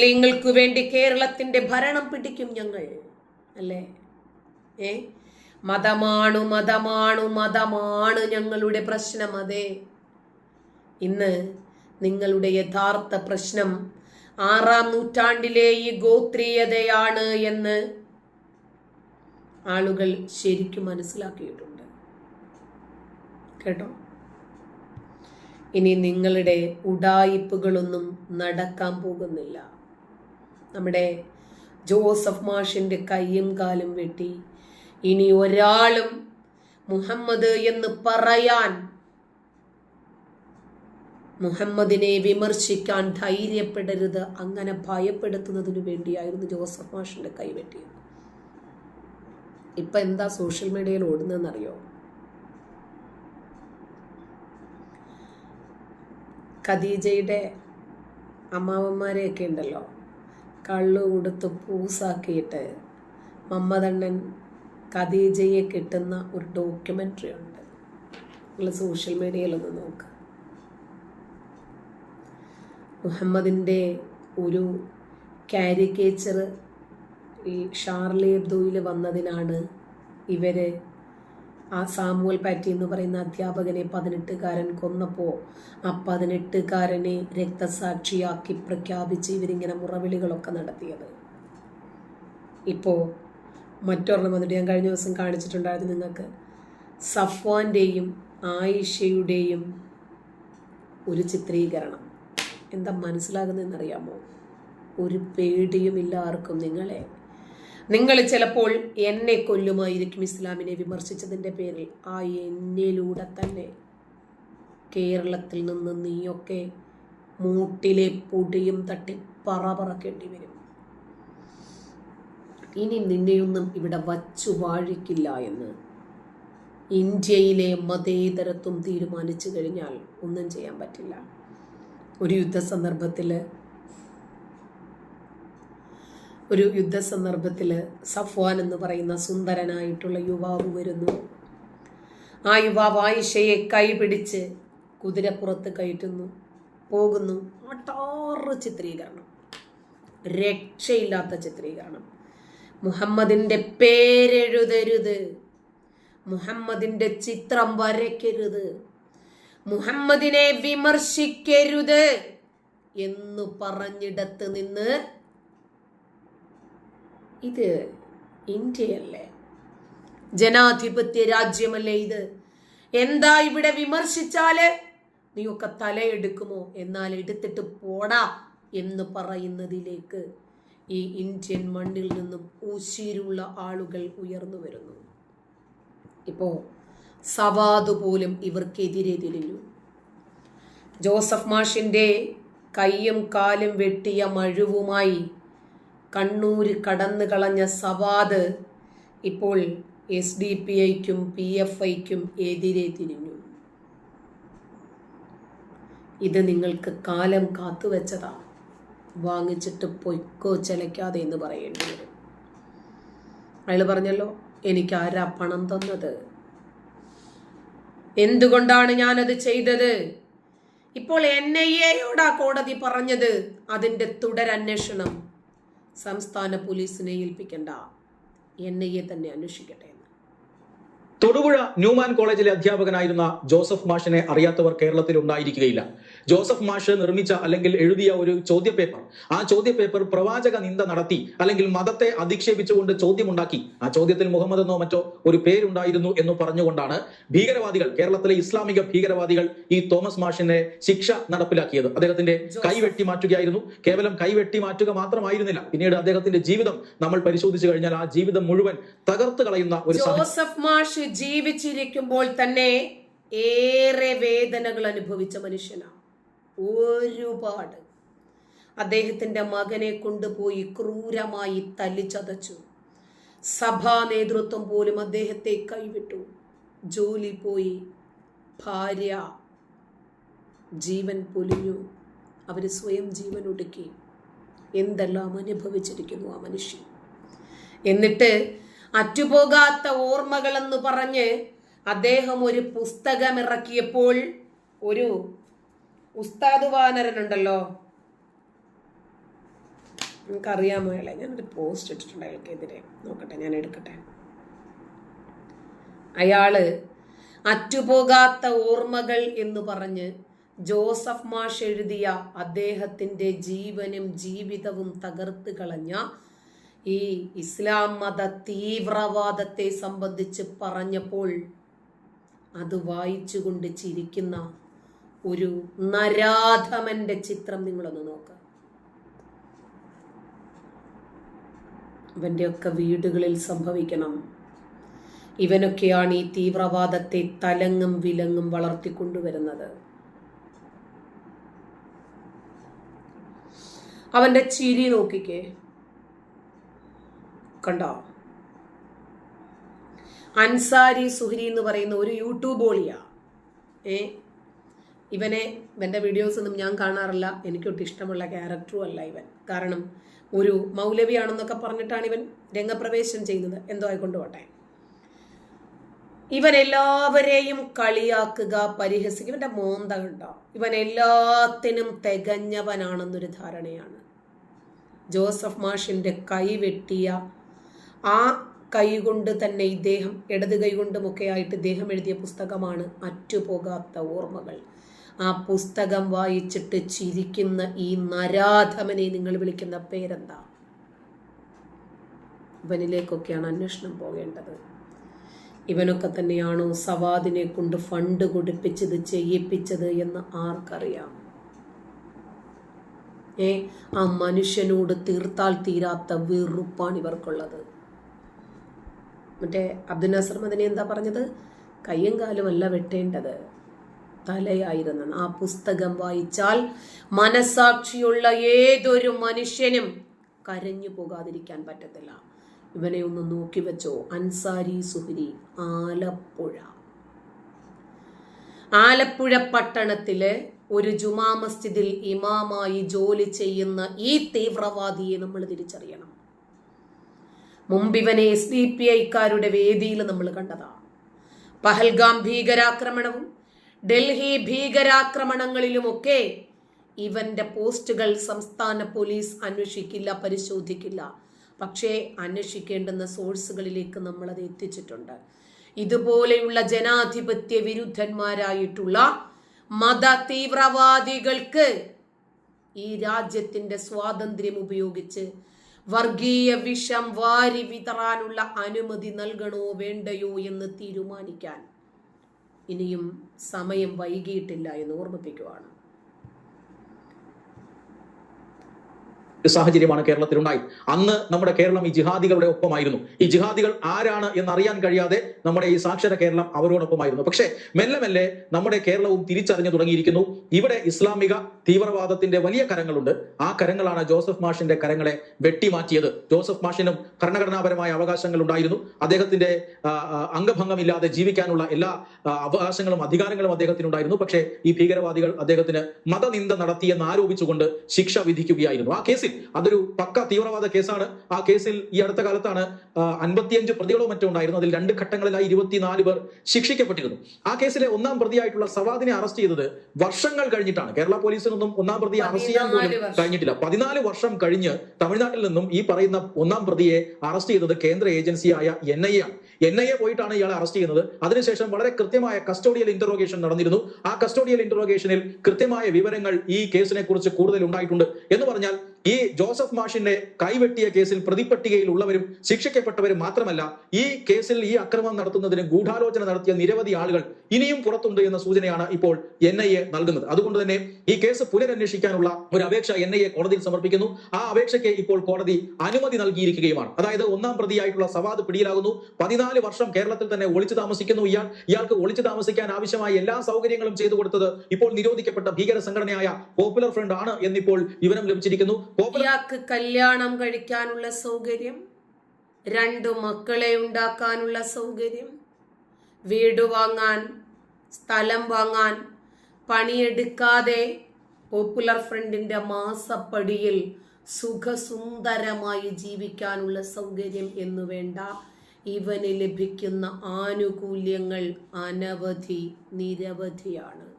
മുസ്ലിങ്ങൾക്ക് വേണ്ടി കേരളത്തിന്റെ ഭരണം പിടിക്കും ഞങ്ങൾ. അല്ലേ? ഏ? മതമാണു മതമാണു മതമാണ് ഞങ്ങളുടെ പ്രശ്നം അതെ. ഇന്ന് നിങ്ങളുടെ യഥാർത്ഥ പ്രശ്നം ആറാം നൂറ്റാണ്ടിലെ ഈ ഗോത്രീയതയാണ് എന്ന് ആളുകൾ ശരിക്കും മനസ്സിലാക്കിയിട്ടുണ്ട്. കേട്ടോ? ഇനി നിങ്ങളുടെ ഉടായിപ്പുകളൊന്നും നടക്കാൻ പോകുന്നില്ല. നമ്മുടെ ജോസഫ് മാഷിന്റെ കയ്യും കാലും വെട്ടി. ഇനി ഒരാളും മുഹമ്മദ് എന്ന് പറയാൻ മുഹമ്മദിനെ വിമർശിക്കാൻ ധൈര്യപ്പെടരുത് അങ്ങനെ ഭയപ്പെടുത്തുന്നതിനു വേണ്ടിയായിരുന്നു ജോസഫ് മാഷിന്റെ കൈവെട്ടിയത് ഇപ്പൊ എന്താ സോഷ്യൽ മീഡിയയിൽ ഓടുന്നതെന്നറിയോ? ഖദീജയുടെ അമ്മാവന്മാരെയൊക്കെ ഉണ്ടല്ലോ. കള്ളു കൊടുത്ത് പൂസാക്കിയിട്ട് മമ്മതണ്ണൻ കദീജയെ കിട്ടുന്ന ഒരു ഡോക്യുമെന്ററി ഉണ്ട്. നിങ്ങൾ സോഷ്യൽ മീഡിയയിലൊന്ന് നോക്കുക മുഹമ്മദിന്റെ ഒരു കാരിക്കേച്ചർ ഈ ഷാർലി അബ്ദുയിൽ വന്നതിനാണ് ഇവർ ആ സാമുവൽ പാറ്റി എന്ന് പറയുന്ന അധ്യാപകനെ പതിനെട്ടുകാരൻ കൊന്നപ്പോൾ ആ പതിനെട്ടുകാരനെ രക്തസാക്ഷിയാക്കി പ്രഖ്യാപിച്ച് ഇവരിങ്ങനെ മുറവിളികളൊക്കെ നടത്തിയത്. ഇപ്പോൾ മറ്റൊരെണ്ണം വന്നിട്ട് ഞാൻ കഴിഞ്ഞ ദിവസം കാണിച്ചിട്ടുണ്ടായിരുന്നു നിങ്ങൾക്ക്. സഫ്വാന്റെയും ആയിഷയുടെയും ഒരു ചിത്രീകരണം. എന്താ മനസ്സിലാകുന്നതെന്നറിയാമോ? ഒരു പേടിയുമില്ല ആർക്കും നിങ്ങളെ. നിങ്ങൾ ചിലപ്പോൾ എന്നെ കൊല്ലുമായിരിക്കും ഇസ്ലാമിനെ വിമർശിച്ചതിന്റെ പേരിൽ. ആ എന്നിലൂടെ തന്നെ കേരളത്തിൽ നിന്ന് നീയൊക്കെ മൂട്ടിലെ പൊടിയും തട്ടി പറ പറക്കേണ്ടി വരും. ഇനി നിന്നെയൊന്നും ഇവിടെ വച്ചു വാഴിക്കില്ല എന്ന് ഇന്ത്യയിലെ മതേതരത്വം തീരുമാനിച്ചു കഴിഞ്ഞാൽ ഒന്നും ചെയ്യാൻ പറ്റില്ല. ഒരു യുദ്ധ സന്ദർഭത്തിൽ ഒരു യുദ്ധ സന്ദർഭത്തിൽ സഫ്വാൻ എന്ന് പറയുന്ന സുന്ദരനായിട്ടുള്ള യുവാവ് വരുന്നു. ആ യുവാവ് ആയിഷയെ കൈപിടിച്ച് കുതിരപ്പുറത്ത് കയറ്റുന്നു. പോകുന്നു. ഒട്ടാറ് ചിത്രീകരണം. രക്ഷയില്ലാത്ത ചിത്രീകരണം. മുഹമ്മദിന്റെ പേരെഴുതരുത്. മുഹമ്മദിന്റെ ചിത്രം വരയ്ക്കരുത്. മുഹമ്മദിനെ വിമർശിക്കരുത് എന്ന് പറഞ്ഞിടത്ത് നിന്ന് ഇത് ഇന്ത്യയല്ലേ? ജനാധിപത്യ രാജ്യമല്ലേ ഇത്? എന്താ ഇവിടെ വിമർശിച്ചാൽ? നീയൊക്കെ തലയെടുക്കുമോ? എന്നാൽ എടുത്തിട്ട് പോടാ എന്ന് പറയുന്നതിലേക്ക് ഈ ഇന്ത്യൻ മണ്ണിൽ നിന്നും ഊശീരുള്ള ആളുകൾ ഉയർന്നു വരുന്നു. ഇപ്പോ സവാദ് പോലും ഇവർക്കെതിരെ തിരിഞ്ഞു. ജോസഫ് മാഷിന്റെ കൈയും കാലും വെട്ടിയ മഴുവുമായി കണ്ണൂര് കടന്നു കളഞ്ഞ സവാദ് ഇപ്പോൾ എസ് ഡി പി ഐക്കും പി എഫ് ഐക്കും എതിരെ തിരിഞ്ഞു. ഇത് നിങ്ങൾക്ക് കാലം കാത്തുവെച്ചതാണ് വാങ്ങിച്ചിട്ട് പൊയ്ക്കോ ചലയ്ക്കാതെ എന്ന് പറയേണ്ടി വരും. അയാൾ പറഞ്ഞല്ലോ എനിക്ക് ആരാ പണം തന്നത്. എന്തുകൊണ്ടാണ് ഞാനത് ചെയ്തത്? ഇപ്പോൾ എൻ ഐ എയോടാ കോടതി പറഞ്ഞത്. അതിന്റെ തുടരന്വേഷണം. സംസ്ഥാന പോലീസിനെ ഏൽപ്പിക്കേണ്ട. എൻ ഐ എ തന്നെ അന്വേഷിക്കട്ടെ. തൊടുപുഴ ന്യൂമാൻ കോളേജിലെ അധ്യാപകനായിരുന്ന ജോസഫ് മാഷിനെ അറിയാത്തവർ കേരളത്തിൽ ഉണ്ടായിരിക്കുകയില്ല. ജോസഫ് മാഷ് നിർമ്മിച്ച അല്ലെങ്കിൽ എഴുതിയ ഒരു ചോദ്യപേപ്പർ ആ ചോദ്യപേപ്പർ പ്രവാചക നിന്ദ നടത്തി അല്ലെങ്കിൽ മതത്തെ അധിക്ഷേപിച്ചുകൊണ്ട് ചോദ്യമുണ്ടാക്കി. ആ ചോദ്യത്തിൽ മുഹമ്മദ് എന്നോ മറ്റോ ഒരു പേരുണ്ടായിരുന്നു എന്ന് പറഞ്ഞുകൊണ്ടാണ് ഭീകരവാദികൾ കേരളത്തിലെ ഇസ്ലാമിക ഭീകരവാദികൾ ഈ തോമസ് മാഷിനെ ശിക്ഷ നടപ്പിലാക്കിയത്. അദ്ദേഹത്തിന്റെ കൈ വെട്ടി മാറ്റുകയായിരുന്നു. കേവലം കൈ വെട്ടി മാറ്റുക മാത്രമായിരുന്നില്ല. പിന്നീട് അദ്ദേഹത്തിന്റെ ജീവിതം നമ്മൾ പരിശോധിച്ചു കഴിഞ്ഞാൽ ആ ജീവിതം മുഴുവൻ തകർത്ത് കളയുന്ന ഒരു ജോസഫ് മാഷ് ജീവിച്ചിരിക്കുമ്പോൾ തന്നെ ഏറെ വേദനകൾ അനുഭവിച്ച മനുഷ്യനാണ് ഒരുപാട്. അദ്ദേഹത്തിന്റെ മകനെ കൊണ്ടുപോയി ക്രൂരമായി തല്ലിച്ചതച്ചു. സഭാ നേതൃത്വം പോലും അദ്ദേഹത്തെ കൈവിട്ടു. ജോലി പോയി. ഭാര്യ ജീവൻ പൊലിഞ്ഞു. അവർ സ്വയം ജീവൻ ഒടുക്കി എന്തെല്ലാം അനുഭവിച്ചിരിക്കുന്നു ആ മനുഷ്യൻ. എന്നിട്ട് അറ്റുപോകാത്ത ഓർമ്മകളെന്ന് പറഞ്ഞ് അദ്ദേഹം ഒരു പുസ്തകം ഇറക്കിയപ്പോൾ ഒരു ഉസ്താദ് വാനരനുണ്ടല്ലോ. നിങ്ങൾക്കറിയാമോ അയാളെ ഞാനൊരു പോസ്റ്റ് ഇട്ടിട്ടുണ്ട് അയാൾക്കെതിരെ. നോക്കട്ടെ ഞാൻ എടുക്കട്ടെ. അയാൾ അറ്റുപോകാത്ത ഓർമ്മകൾ എന്ന് പറഞ്ഞ് ജോസഫ് മാഷ് എഴുതിയ അദ്ദേഹത്തിന്റെ ജീവനും ജീവിതവും തകർത്ത് കളഞ്ഞ ഈ ഇസ്ലാം മത തീവ്രവാദത്തെ സംബന്ധിച്ച് പറഞ്ഞപ്പോൾ അത് വായിച്ചുകൊണ്ട് ചിരിക്കുന്ന ഒരു നരാധമന്റെ ചിത്രം നിങ്ങളൊന്ന് നോക്കുക ഇവന്റെയൊക്കെ വീടുകളിൽ സംഭവിക്കണം. ഇവനൊക്കെയാണ് ഈ തീവ്രവാദത്തെ തലങ്ങും വിലങ്ങും വളർത്തിക്കൊണ്ടുവരുന്നത്. അവന്റെ ചിരി നോക്കിക്കേ. കണ്ടോ? അൻസാരി സുഹരി എന്ന് പറയുന്ന ഒരു യൂട്യൂബ് ഓളിയാ. ഏ? ഇവനെ ഇവന്റെ വീഡിയോസ് ഒന്നും ഞാൻ കാണാറില്ല. എനിക്കൊട്ട് ഇഷ്ടമുള്ള ക്യാരക്ടറും അല്ല ഇവൻ. കാരണം ഒരു മൗലവിയാണെന്നൊക്കെ പറഞ്ഞിട്ടാണ് ഇവൻ രംഗപ്രവേശം ചെയ്യുന്നത്. എന്തോ ആയിക്കൊണ്ട് പോട്ടെ. ഇവൻ എല്ലാവരെയും കളിയാക്കുക പരിഹസിക്കുക. ഇവന്റെ മോന്ത കണ്ടോ? ഇവൻ എല്ലാത്തിനും തികഞ്ഞവനാണെന്നൊരു ധാരണയാണ്. ജോസഫ് മാഷിന്റെ കൈ വെട്ടിയ ആ കൈ കൊണ്ട് തന്നെ ഇദ്ദേഹം ഇടത് കൈ കൊണ്ടുമൊക്കെ ആയിട്ട് ഇദ്ദേഹം എഴുതിയ പുസ്തകമാണ് അറ്റുപോകാത്ത ഓർമ്മകൾ. ആ പുസ്തകം വായിച്ചിട്ട് ചിരിക്കുന്ന ഈ നരാധമനെ നിങ്ങൾ വിളിക്കുന്ന പേരെന്താ? ഇവനിലേക്കൊക്കെയാണ് അന്വേഷണം പോകേണ്ടത്. ഇവനൊക്കെ തന്നെയാണോ സവാദിനെ കൊണ്ട് ഫണ്ട് കൊടുപ്പിച്ചത് ചെയ്യിപ്പിച്ചത് എന്ന് ആർക്കറിയാം? ഏ ആ മനുഷ്യനോട് തീർത്താൽ തീരാത്ത വെറുപ്പാണ് ഇവർക്കുള്ളത്. മറ്റേ അബ്ദുൽ നസർ മദനി എന്താ പറഞ്ഞത്? കയ്യും കാലും അല്ല വെട്ടേണ്ടത്. തലയായിരുന്നു. ആ പുസ്തകം വായിച്ചാൽ മനസാക്ഷിയുള്ള ഏതൊരു മനുഷ്യനും കരഞ്ഞു പോകാതിരിക്കാൻ പറ്റത്തില്ല. ഇവനെ ഒന്ന് നോക്കി വെച്ചോ. അൻസാരി സുഹരി ആലപ്പുഴ. ആലപ്പുഴ പട്ടണത്തിലെ ഒരു ജുമാ മസ്ജിദിൽ ഇമാമായി ജോലി ചെയ്യുന്ന ഈ തീവ്രവാദിയെ നമ്മൾ തിരിച്ചറിയണം. മുമ്പ് ഇവനെ എസ് ഡി പി ഐക്കാരുടെ വേദിയിൽ നമ്മൾ കണ്ടതാണ്. പഹൽഗാം ഭീകരാക്രമണവും ഡൽഹി ഭീകരാക്രമണങ്ങളിലുമൊക്കെ ഇവന്റെ പോസ്റ്റുകൾ സംസ്ഥാന പോലീസ് അന്വേഷിക്കില്ല പരിശോധിക്കില്ല. പക്ഷേ അന്വേഷിക്കേണ്ടുന്ന സോഴ്സുകളിലേക്ക് നമ്മളത് എത്തിച്ചിട്ടുണ്ട്. ഇതുപോലെയുള്ള ജനാധിപത്യ വിരുദ്ധന്മാരായിട്ടുള്ള മത തീവ്രവാദികൾക്ക് ഈ രാജ്യത്തിന്റെ സ്വാതന്ത്ര്യം ഉപയോഗിച്ച് വർഗീയ വിഷം വാരി വിതറാനുള്ള അനുമതി നൽകണോ വേണ്ടയോ എന്ന് തീരുമാനിക്കാൻ ഇനിയും സമയം വൈകിയിട്ടില്ല എന്ന് ഓർമ്മിപ്പിക്കുവാണ് ഒരു സാഹചര്യമാണ് കേരളത്തിലുണ്ടായി. അന്ന് നമ്മുടെ കേരളം ഈ ജിഹാദികളുടെ ഒപ്പമായിരുന്നു. ഈ ജിഹാദികൾ ആരാണ് എന്നറിയാൻ കഴിയാതെ നമ്മുടെ ഈ സാക്ഷര കേരളം അവരോടൊപ്പമായിരുന്നു. പക്ഷേ മെല്ലെ മെല്ലെ നമ്മുടെ കേരളവും തിരിച്ചറിഞ്ഞു തുടങ്ങിയിരിക്കുന്നു. ഇവിടെ ഇസ്ലാമിക തീവ്രവാദത്തിന്റെ വലിയ കരങ്ങളുണ്ട്. ആ കരങ്ങളാണ് ജോസഫ് മാഷിന്റെ കരങ്ങളെ വെട്ടിമാറ്റിയത് ജോസഫ് മാഷിനും ഭരണഘടനാപരമായ അവകാശങ്ങൾ ഉണ്ടായിരുന്നു. അദ്ദേഹത്തിന്റെ അംഗഭംഗമില്ലാതെ ജീവിക്കാനുള്ള എല്ലാ അവകാശങ്ങളും അധികാരങ്ങളും അദ്ദേഹത്തിനുണ്ടായിരുന്നു പക്ഷേ ഈ ഭീകരവാദികൾ അദ്ദേഹത്തിന് മതനിന്ദ നടത്തിയെന്ന് ആരോപിച്ചുകൊണ്ട് ശിക്ഷ വിധിക്കുകയായിരുന്നു. ആ കേസിൽ അതൊരു പക്ക തീവ്രവാദ കേസാണ്. ആ കേസിൽ ഈ അടുത്ത കാലത്താണ് അൻപത്തിയഞ്ച് പ്രതികളോ മറ്റോ ഉണ്ടായിരുന്നു. അതിൽ രണ്ട് ഘട്ടങ്ങളിലായി ഇരുപത്തിനാല് പേർ ശിക്ഷിക്കപ്പെട്ടിരുന്നു. ആ കേസിലെ ഒന്നാം പ്രതിയായിട്ടുള്ള സവാദിനെ അറസ്റ്റ് ചെയ്തത് വർഷങ്ങൾ കഴിഞ്ഞിട്ടാണ്. കേരള പോലീസിനൊന്നും ഒന്നാം പ്രതിയെ അറസ്റ്റ് ചെയ്യാൻ പോലും കഴിഞ്ഞിട്ടില്ല. പതിനാല് വർഷം കഴിഞ്ഞ് തമിഴ്നാട്ടിൽ നിന്നും ഈ പറയുന്ന ഒന്നാം പ്രതിയെ അറസ്റ്റ് ചെയ്തത് കേന്ദ്ര ഏജൻസിയായ എൻ ഐ ആണ്. എൻ ഐ എ പോയിട്ടാണ് ഇയാളെ അറസ്റ്റ് ചെയ്യുന്നത്. അതിനുശേഷം വളരെ കൃത്യമായ കസ്റ്റോഡിയൽ ഇന്ററോഗേഷൻ നടന്നിരുന്നു. ആ കസ്റ്റോഡിയൽ ഇന്ററോഗേഷനിൽ കൃത്യമായ വിവരങ്ങൾ ഈ കേസിനെ കുറിച്ച് കൂടുതൽ ഉണ്ടായിട്ടുണ്ട് എന്ന് പറഞ്ഞാൽ ഈ ജോസഫ് മാഷിന്റെ കൈവെട്ടിയ കേസിൽ പ്രതിപട്ടികയിൽ ഉള്ളവരും ശിക്ഷിക്കപ്പെട്ടവരും മാത്രമല്ല ഈ കേസിൽ ഈ അക്രമം നടത്തുന്നതിന് ഗൂഢാലോചന നടത്തിയ നിരവധി ആളുകൾ ഇനിയും പുറത്തുണ്ട് എന്ന സൂചനയാണ് ഇപ്പോൾ എൻ ഐ എ നൽകുന്നത്. അതുകൊണ്ട് തന്നെ ഈ കേസ് പുനരന്വേഷിക്കാനുള്ള ഒരു അപേക്ഷ എൻ ഐ എ കോടതിയിൽ സമർപ്പിക്കുന്നു. ആ അപേക്ഷയ്ക്ക് ഇപ്പോൾ കോടതി അനുമതി നൽകിയിരിക്കുകയുമാണ്. അതായത് ഒന്നാം പ്രതിയായിട്ടുള്ള സവാദ് പിടിയിലാകുന്നു. പതിനാല് വർഷം കേരളത്തിൽ തന്നെ ഒളിച്ചു താമസിക്കുന്നു ഇയാൾ. ഇയാൾക്ക് ഒളിച്ചു താമസിക്കാൻ ആവശ്യമായ എല്ലാ സൗകര്യങ്ങളും ചെയ്തു കൊടുത്തത് ഇപ്പോൾ നിരോധിക്കപ്പെട്ട ഭീകര സംഘടനയായ പോപ്പുലർ ഫ്രണ്ട് ആണ് എന്നിപ്പോൾ വിവരം ലഭിച്ചിരിക്കുന്നു. ഇയാൾക്ക് കല്യാണം കഴിക്കാനുള്ള സൗകര്യം രണ്ടു മക്കളെ ഉണ്ടാക്കാനുള്ള സൗകര്യം വീട് വാങ്ങാൻ സ്ഥലം വാങ്ങാൻ പണിയെടുക്കാതെ പോപ്പുലർ ഫ്രണ്ടിന്റെ മാസപ്പടിയിൽ സുഖസുന്ദരമായി ജീവിക്കാനുള്ള സൗകര്യം എന്നു വേണ്ട. ഇവന് ലഭിക്കുന്ന ആനുകൂല്യങ്ങൾ അനവധി നിരവധിയാണ്.